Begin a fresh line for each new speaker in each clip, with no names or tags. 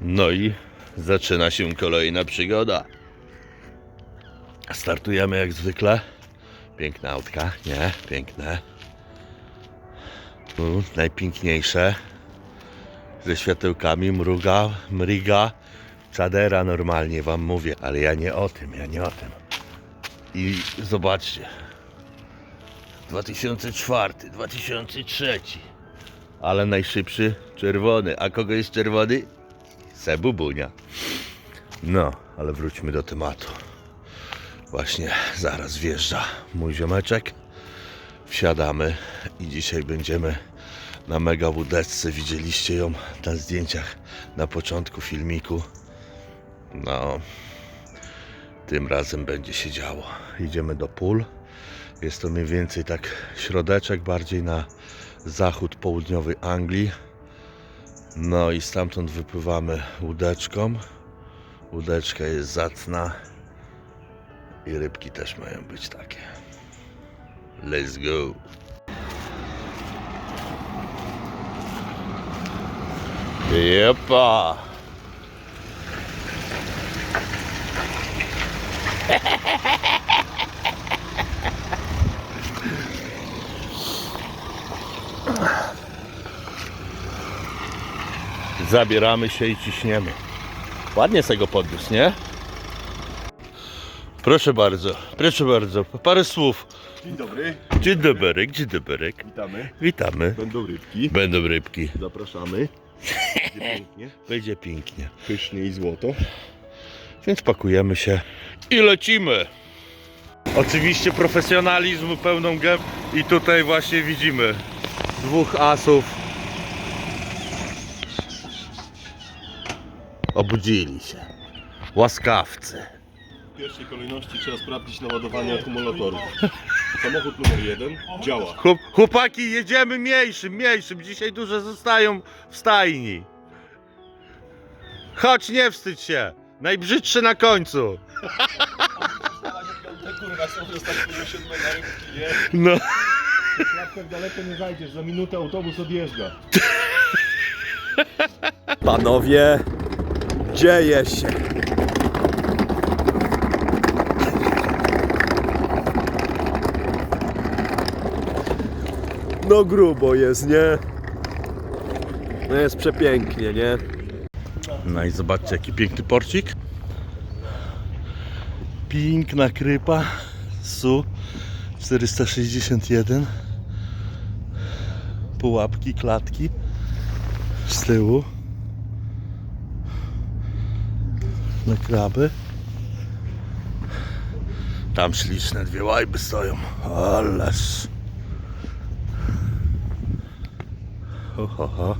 No i zaczyna się kolejna przygoda. Startujemy jak zwykle. Piękne autka, nie? Piękne. Tu najpiękniejsze. Ze światełkami mruga, mryga. Czadera normalnie wam mówię, ale ja nie o tym, ja nie o tym. I zobaczcie. 2004, 2003. Ale najszybszy czerwony. A kogo jest czerwony? Sebubunia. No, ale wróćmy do tematu. Właśnie zaraz wjeżdża mój ziomeczek. Wsiadamy i dzisiaj będziemy na mega wódeczce. Widzieliście ją na zdjęciach na początku filmiku. No, tym razem będzie się działo. Idziemy do pól. Jest to mniej więcej tak środeczek, bardziej na zachód południowy Anglii. No i stamtąd wypływamy łódeczką. Łódeczka jest zacna i rybki też mają być takie. Let's go. Jepa! Zabieramy się i ciśniemy. Ładnie z tego podniósł, nie? Proszę bardzo, proszę bardzo, parę słów.
Dzień dobry,
Dzień dobry, dzień dobry.
witamy.
Witamy.
Będą rybki.
Będą rybki.
Zapraszamy. Będzie pięknie,
Będzie pięknie.
pysznie i złoto.
Więc pakujemy się i lecimy. Oczywiście profesjonalizm pełną gębą i tutaj właśnie widzimy dwóch asów. Obudzili się. Łaskawcy.
W pierwszej kolejności trzeba sprawdzić naładowanie akumulatorów. Samochód numer jeden działa.
Chłop, chłopaki, jedziemy mniejszym, mniejszym. Dzisiaj duże zostają w stajni. Chodź, nie wstydź się. Najbrzydszy na końcu.
Kurwa, są ostatnie siódme na rybki, nie?
No.
tak daleko nie zajdziesz, za minutę autobus odjeżdża.
Panowie, dzieje się. No grubo jest, nie? No jest przepięknie, nie?
No i zobaczcie, jaki piękny porcik. Piękna krypa. Su 461. Pułapki, klatki z tyłu. Na kraby. Tam śliczne dwie łajby stoją. Ależ. Ho, ho, ho.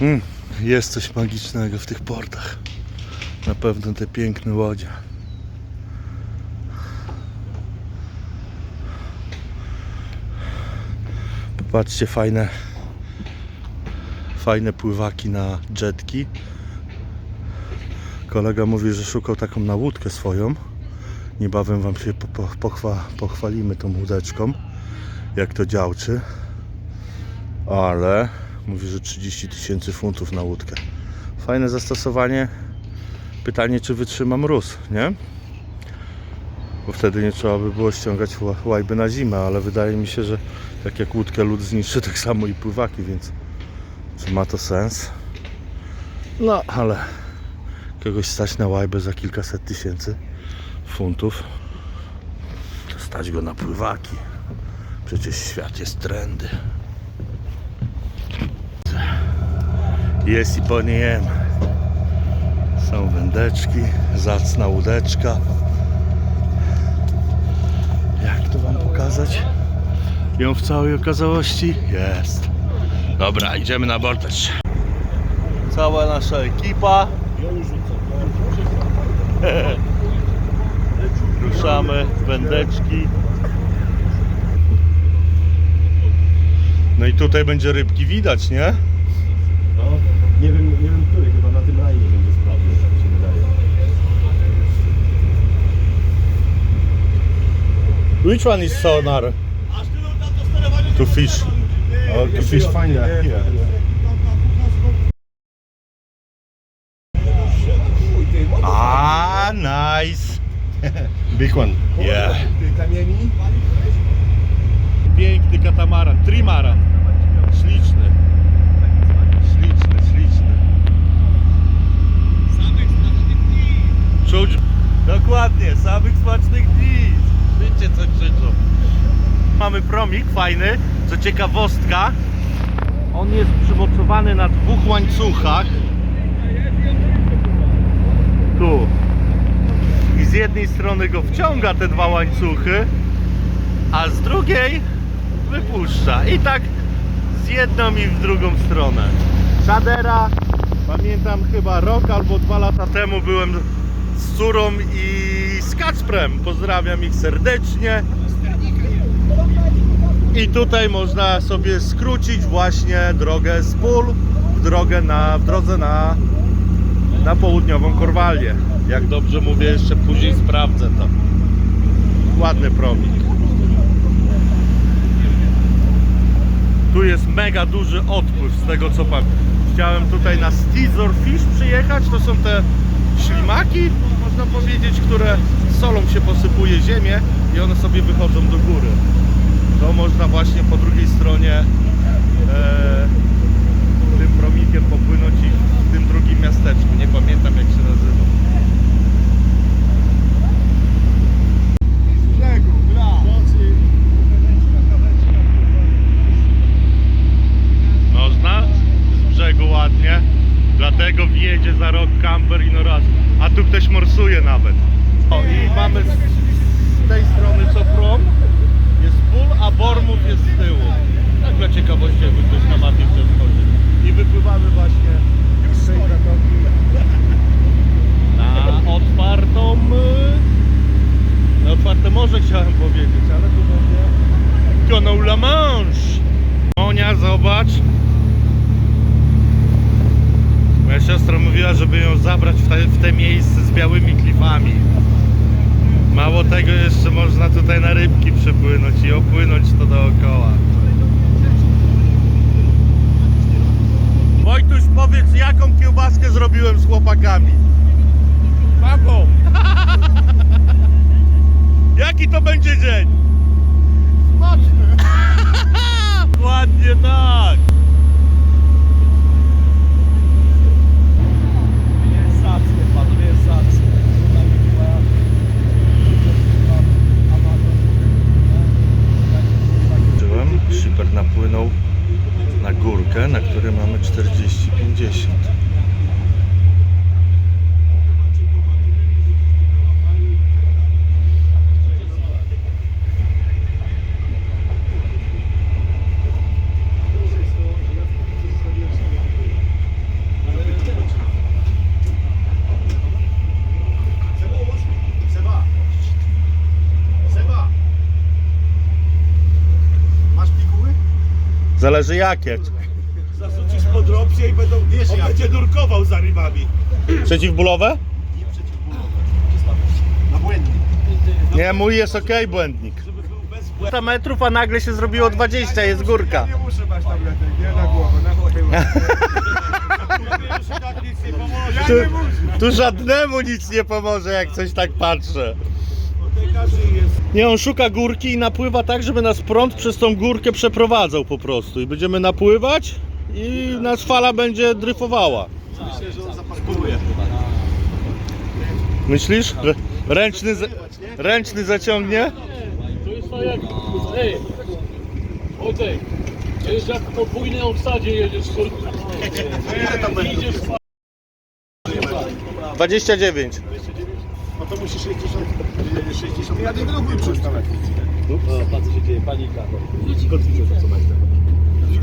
Mm, jest coś magicznego w tych portach. Na pewno te piękne łodzie. Popatrzcie, fajne fajne pływaki na jetki. Kolega mówi, że szukał taką na łódkę swoją. Niebawem wam się po, po, pochwa, pochwalimy tą łódeczką, jak to działczy. Ale mówi, że 30 tysięcy funtów na łódkę. Fajne zastosowanie. Pytanie, czy wytrzyma mróz, nie? Bo wtedy nie trzeba by było ściągać ła- łajby na zimę, ale wydaje mi się, że tak jak łódkę lód zniszczy, tak samo i pływaki, więc czy ma to sens? No, ale kogoś stać na łajbę za kilkaset tysięcy funtów, to stać go na pływaki. Przecież świat jest trendy. Jest i po nie jem. Są wędeczki, zacna łódeczka. Jak to wam pokazać? Ją w całej okazałości? Jest. Dobra, idziemy na bortecz. Cała nasza ekipa. Ruszamy, wędeczki. No i tutaj będzie rybki widać, nie?
No, nie wiem, nie wiem który, chyba na tym rajnie będzie sprawny, tak się wydaje.
Which one is sonar?
To
To fish.
The fish fine, yeah. yeah.
Ah, nice.
Big one.
Yeah.
Piękny katamaran, trimaran. Śliczny. Śliczny, śliczny.
Czuć. Dokładnie, samych smacznych dni. Wiecie co krzyczą. Mamy promik fajny, co ciekawostka. On jest przymocowany na dwóch łańcuchach. Tu. I z jednej strony go wciąga te dwa łańcuchy, a z drugiej wypuszcza. I tak z jedną i w drugą stronę. Shadera, pamiętam chyba rok albo dwa lata temu byłem z Córą i z Kacprem. Pozdrawiam ich serdecznie. I tutaj można sobie skrócić właśnie drogę z pól w drogę na, w drodze na, na południową Korwalię. Jak dobrze mówię, jeszcze później sprawdzę to. Ładny promik. Tu jest mega duży odpływ z tego co pamiętam. Chciałem tutaj na Stizor Fish przyjechać. To są te ślimaki, można powiedzieć, które solą się posypuje ziemię i one sobie wychodzą do góry. To można właśnie po drugiej stronie e, tym promikiem popłynąć i w tym drugim miasteczku. Nie pamiętam jak się nazywa. Można? Z brzegu ładnie. Dlatego wjedzie za rok kamper i no raz. A tu ktoś morsuje nawet. O i mamy z tej strony co prom. Jest pól, a Bormów jest z tyłu. Tak dla ciekawości jakby ktoś na mapie przechodzi. I wypływamy właśnie z tej zatoki na otwartą... Na otwarte morze chciałem powiedzieć, ale tu będzie... Kanał La Manche. Monia, zobacz. Moja siostra mówiła, żeby ją zabrać w te, w te miejsce z białymi klifami. Mało tego, jeszcze można tutaj na rybki przypłynąć i opłynąć to dookoła. Wojtuś, powiedz, jaką kiełbaskę zrobiłem z chłopakami? Taką! Jaki to będzie dzień? Smaczny! Ładnie tak! Czułem, Shipper napłynął na górkę, na której mamy 40-50.
Masz piguły?
Zależy jakie.
Zarzucisz po dropsie i będą, wiesz, on będzie nurkował za rybami.
Przeciwbólowe?
Nie przeciwbólowe. Na błędnik.
Nie, mój jest ok, błędnik.
Żeby był bez
100 metrów, a nagle się zrobiło 20, jest górka.
Nie muszę mać tabletek, nie na głowę, na głowę. Tak nic nie pomoże.
Tu,
Ja nie muszę.
tu żadnemu nic nie pomoże, jak coś tak patrzę. Nie, on szuka górki i napływa tak, żeby nas prąd przez tą górkę przeprowadzał po prostu. I będziemy napływać i nas fala będzie dryfowała.
Myślę, że on zaparkuje.
Myślisz? Ręczny, za- ręczny zaciągnie?
To jest tak jak... Ej! To jest jak po podwójnej obsadzie jedziesz kurwa.
Ile tam będzie?
Idziesz
29.
No to musisz 60. 60. Ja nie będę 300 metrów.
Patrz co się dzieje, panika.
Kotwice to co metrów.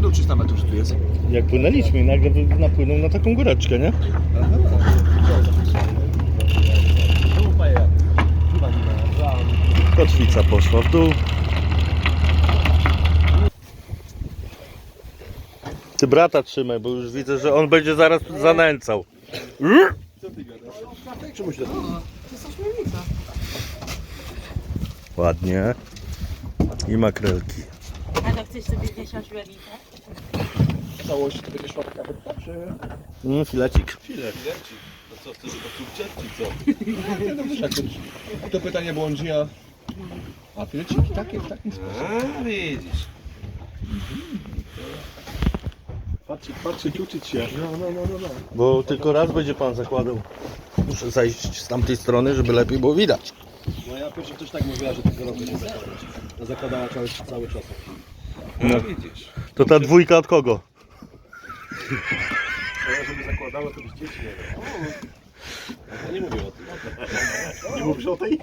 Ile 300 metrów tu jest?
Jak płynęliśmy i nagle napłynął na taką góreczkę, nie? Kotwica poszła w dół. Ty brata trzymaj, bo już widzę, że on będzie zaraz zanęcał. Ładnie. I makrelki.
A to chcesz sobie gdzieś ośmiornicę?
Całość to będzie szła taka czy...
Mm, filecik.
Chwileczki. No co, chcesz go kurczeć, czy co?
To pytanie błądzi, a... A fileciki takie, w takim sposobie.
A, widzisz.
Patrzeć, patrzeć, uczyć się. No, no, no, no, no.
Bo tylko raz będzie pan zakładał. Muszę zajść z tamtej strony, żeby lepiej było widać.
No ja pierwszy też tak mówiła, że tylko robię nie zakładać. No zakładała cały, cały czas.
No widzisz.
To ta dwójka od kogo?
Ale żeby zakładała, to byś dzieci nie miał. Ja nie mówię o tym. Nie mówisz o tej?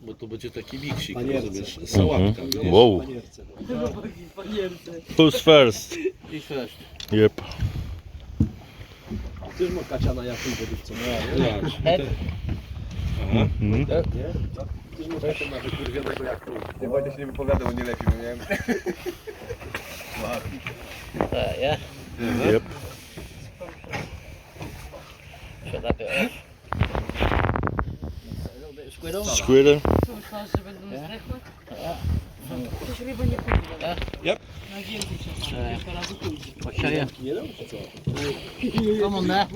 Bo to będzie taki miksik,
Panierce.
rozumiesz? Sałatka. wiesz?
Wow.
Nie chcę.
Who's first?
I flash.
Yep.
Ty ma kacia na jakiej wodówce.
Mhm.
Ty ma kacia na wykurwionego jak tu. Nie będę się nie wypowiadał, bo nie lepiej, bo nie wiem.
Yep. Squirrel.
Myślasz, że będą zdechłe? Przecież ryba nie pójdzie.
Yep.
Na więcej się kilka razy pójdzie.
Nie dam, czy co?
Come on there.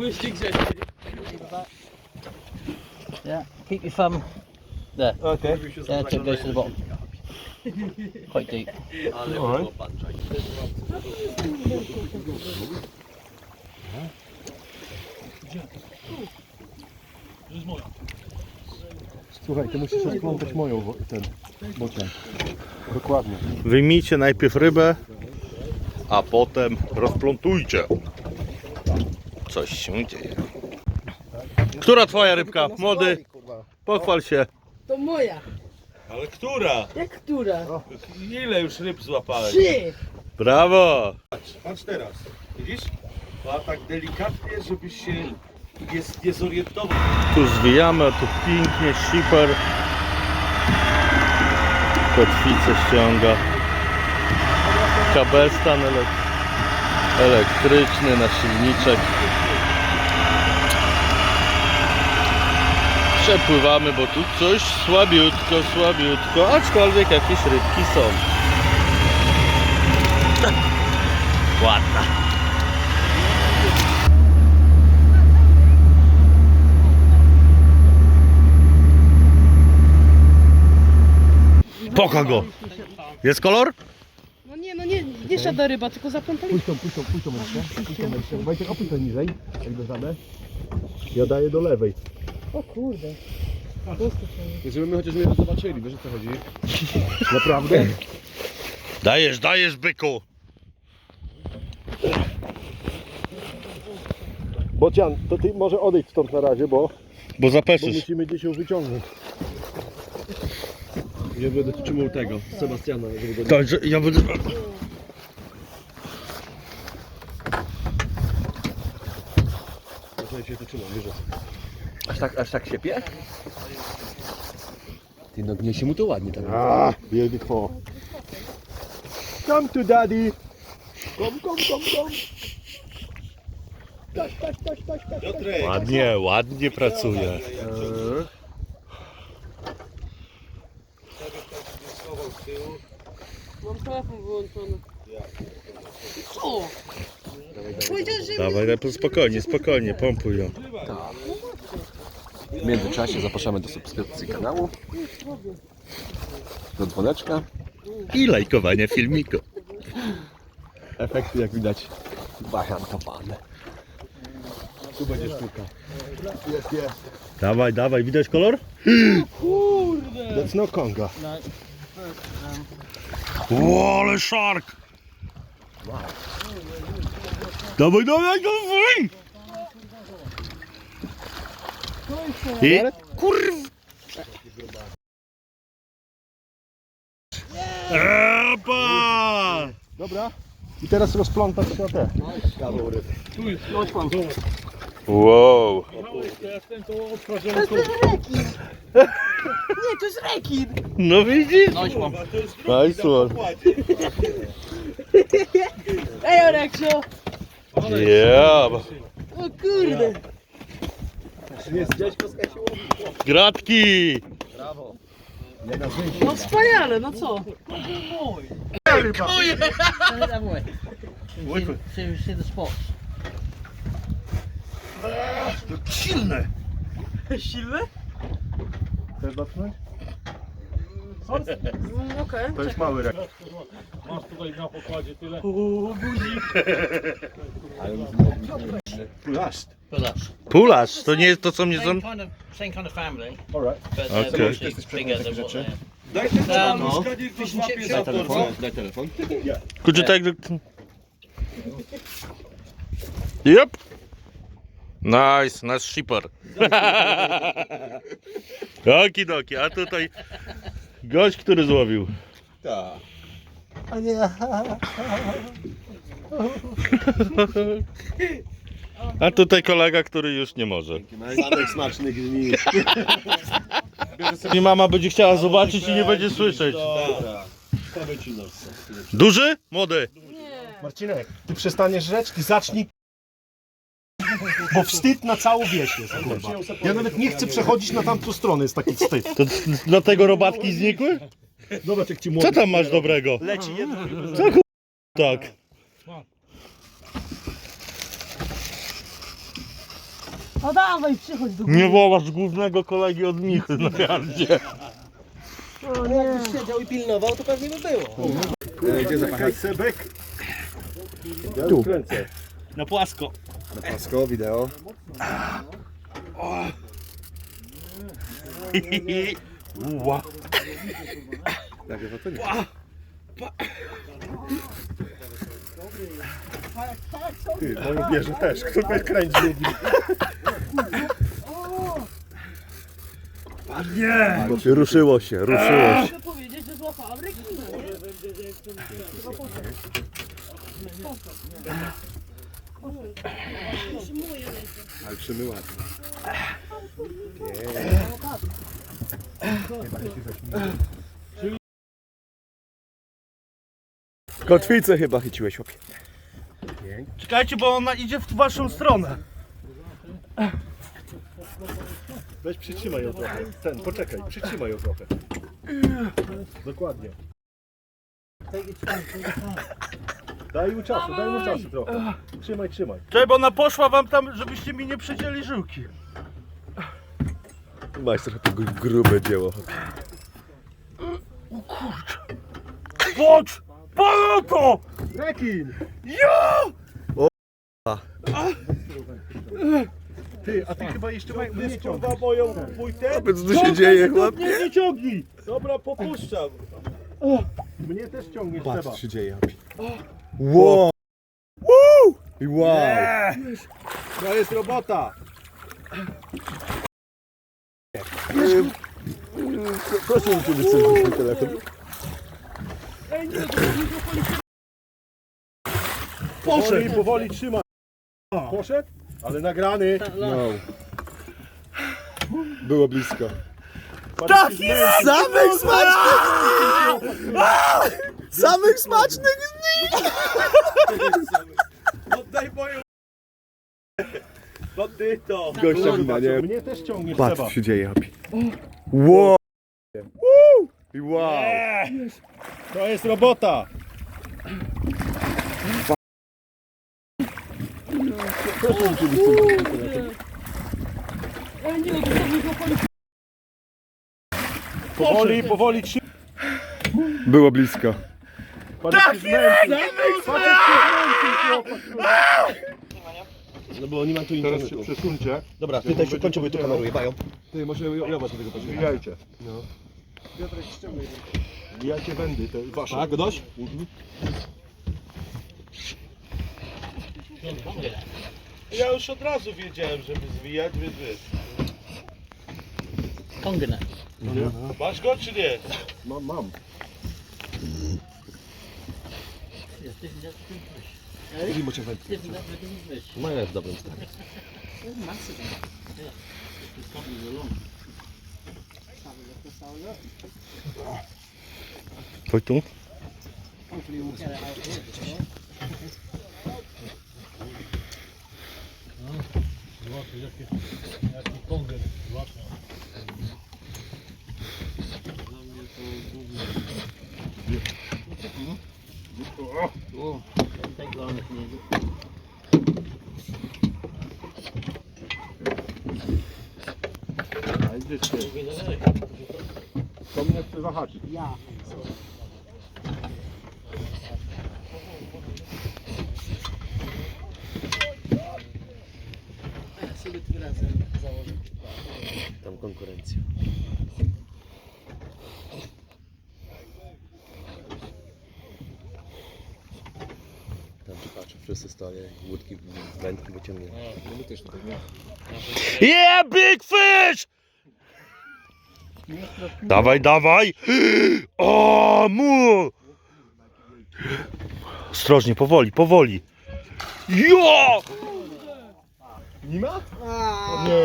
Yeah, keep your thumb there.
Okej.
Yeah, tip goes to the bottom. Quite deep.
Słuchaj, ty musisz rozplątać moją, wo- ten bocian. Dokładnie.
Wyjmijcie najpierw rybę, a potem rozplątujcie. Coś się dzieje. Która twoja rybka? Młody, pochwal się.
To moja.
Ale która?
Jak która?
Ile już ryb złapałeś?
Trzy.
Brawo!
Patrz teraz. Widzisz? A tak delikatnie, żebyś się nie, nie zorientował.
Tu zwijamy, a tu pięknie siper. Kotwicę ściąga. Kabestan elek- elektryczny na silniczek. Przepływamy, bo tu coś słabiutko, słabiutko, aczkolwiek jakieś rybki są. Ładna. Poka go. Jest kolor?
No nie, no nie, nie siada ryba, tylko zaplątali.
Puść tą, puść tą, puść tą rękę. Puść tą rękę. Wojtek, opuść to niżej, jak dostanę. Ja daję do lewej.
O kurde.
Żeby my chociaż mnie zobaczyli, wiesz o co chodzi? Naprawdę?
Dajesz, dajesz byku.
Bocian, to ty może odejdź stąd na razie, bo,
Bo
bo
zapeszysz.
musimy gdzieś ją wyciągnąć. Ja będę trzymał tego, Sebastiana, żeby go
Także ja będę...
nie... się to trzymał, wiesz.
Aż tak, aż tak się pie?
Ty no gniesie mu to ładnie tak. A. Come to daddy. Kom, kom, kom, kom.
Piotrek,
Ładnie, ładnie pracuje.
Mam telefon wyłączony. Co? Powiedział, że
Dawaj, dawaj, spokojnie, spokojnie, pompuj ją.
W międzyczasie zapraszamy do subskrypcji kanału. Do dzwoneczka.
I lajkowania filmiku.
Efekty jak widać. Bajan kopany. Tu będzie sztuka. Jest, jest.
Dawaj, dawaj, widać kolor?
That's no Konga.
O, ale szark! Dawaj, dawaj, dawaj! I kurw... Epa!
Dobra. I teraz rozplątać się te.
Wow.
To jak ten to odprawiony to...
Nie, to jest rekin!
No widzisz?
Nice one.
Nice one.
Ej, Oreksio!
Yeah.
O kurde!
Gratki.
No wspaniale, no co?
Turn it that way. See, see, see the
Silne!
Silny?
Chcesz dotknąć?
Mm, Okej.
To jest mały rek.
Masz tutaj na pokładzie tyle.
Last.
For us.
Pularz, to nie jest to co mnie
Same
są...
kind of, same kind of family,
Alright.
but they're
Okay.
obviously bigger than what they are.
Dajcie
Um,
panu szkodzi, to
fish and
złapie
chip
za telefon.
Daj telefon.
Could you take the... Yep. Nice, nasz shipper. Okidoki, a tutaj gość, który złowił.
Tak.
A tutaj kolega, który już nie może.
Zamek smacznych dni.
I mama będzie chciała zobaczyć i nie będzie słyszeć. Duży? Młody?
Marcinek, ty przestaniesz rzecz, ty zacznij. Bo wstyd na całą wieś jest, kurwa. Ja nawet nie chcę przechodzić na tamtą stronę, jest taki wstyd.
To dlatego robatki znikły?
Zobacz jak ci
Co
młody
tam masz dobrego?
leci jeden.
Co ku... Tak.
No dawaj, przychodź do
Nie wołasz głównego kolegi od Michy na gardzie.
O nie.
Siedział i pilnował, to pewnie by było.
Gdzie zapachać? Tu.
Na płasko.
Na pasko, wideo.
Ua.
Ty, moją bierze też. Kto mnie kręci lubi. Nie! Bo się ruszyło się, ruszyło się.
Muszę powiedzieć, że złapałam rekina, nie?
Ale trzymy ładnie. Kotwicę chyba chyciłeś, chłopie.
Czekajcie, bo ona idzie w waszą stronę.
Weź przytrzymaj ją trochę. Ten, poczekaj, przytrzymaj ją trochę. Dokładnie. Daj mu czasu, daj mu czasu trochę. Trzymaj, trzymaj.
Czekaj, bo ona poszła wam tam, żebyście mi nie przycięli żyłki.
Majster to grube dzieło.
Patrz! Patrz to!
Rekin!
Ja!
Ty, a ty chyba jeszcze ma, mnie ciągniesz.
moją płytę?
Co tu się dzieje, chłopie?
Nie, ciągnij! Dobra, popuszczam.
Mnie też ciągniesz,
Patrz,
trzeba.
co się dzieje. Wow! Wow! Wow!
To jest robota!
Proszę mi tu wycofać mój telefon.
Powoli, powoli trzymaj. Poszedł? Ale nagrany.
No. Było blisko.
Tak
Samych smacznych dni! Samych smacznych dni!
Oddaj moją... Bandyto!
Gościa wina, nie?
Mnie też ciągniesz,
Patrz, co się dzieje, happy. Wow! Woo! I Wow!
To jest robota!
Proszę mi tu wycofać.
Ej, to
trzymaj.
Było blisko.
Tak jest! No bo oni mają tu internetu. Teraz się przesuńcie. Dobra, ty też kończę, bo tu kameruję, bają. Ty, może ja was do tego poczekaj. Wbijajcie. No. Wbijajcie wędy, te wasze. Tak, dość?
Ja już od razu wiedziałem, żeby zwijać, więc wiesz.
Conga
Masz go czy nie?
Mam, mam.
Yes, this is a different fish.
Widzimy cię wędy.
Different, different fish.
Moja jest w dobrym stanie.
massive. Yeah.
Głównie.
Oh, doesn't take long if you need it.
A idziecie. To.
Tam konkurencja. Tam czy patrzę, wszyscy stoją, łódki, wędki wyciągnięte. No my też tutaj nie.
Yeah, big fish! Dawaj, dawaj! O, mu! Ostrożnie, powoli, powoli. Jo!
Nie ma? Nie.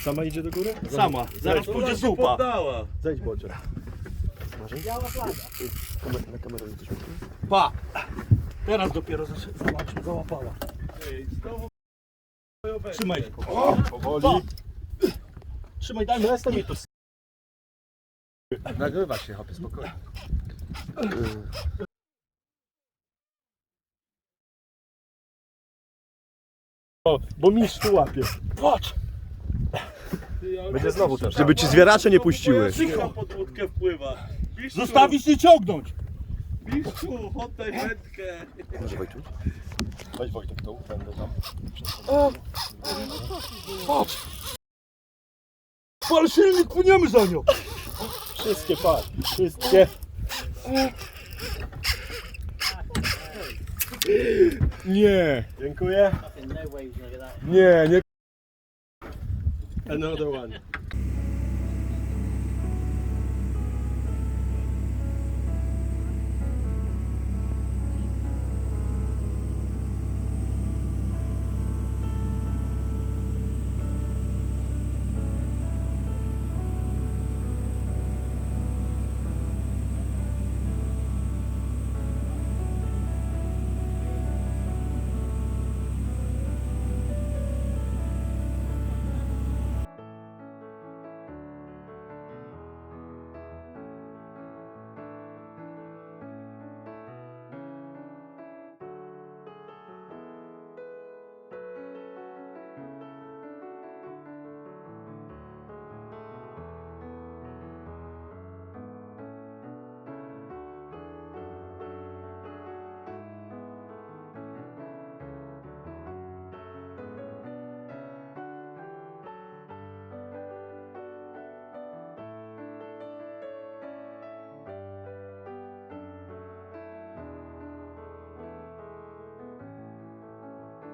Sama idzie do góry?
Sama, zaraz pójdzie zupa.
Zejdź bocze.
Pa! Teraz dopiero zobaczył, załapała. Trzymaj.
Powoli.
Trzymaj, daj mi resztę mi to.
Nagrywa się, chłopie, spokojnie.
Bo mistrz tu łapie.
Patrz!
Będzie znowu też.
Żeby ci zwieracze nie puściły.
Cicho pod łódkę wpływa. Zostawić nie ciągnąć.
Może Wojciech?
Weź Wojtek tu, będę tam.
Patrz! Pal silnik, płyniemy za nią.
Wszystkie par. Wszystkie. Nie. Dziękuję.
No.
Nie, nie. Another one.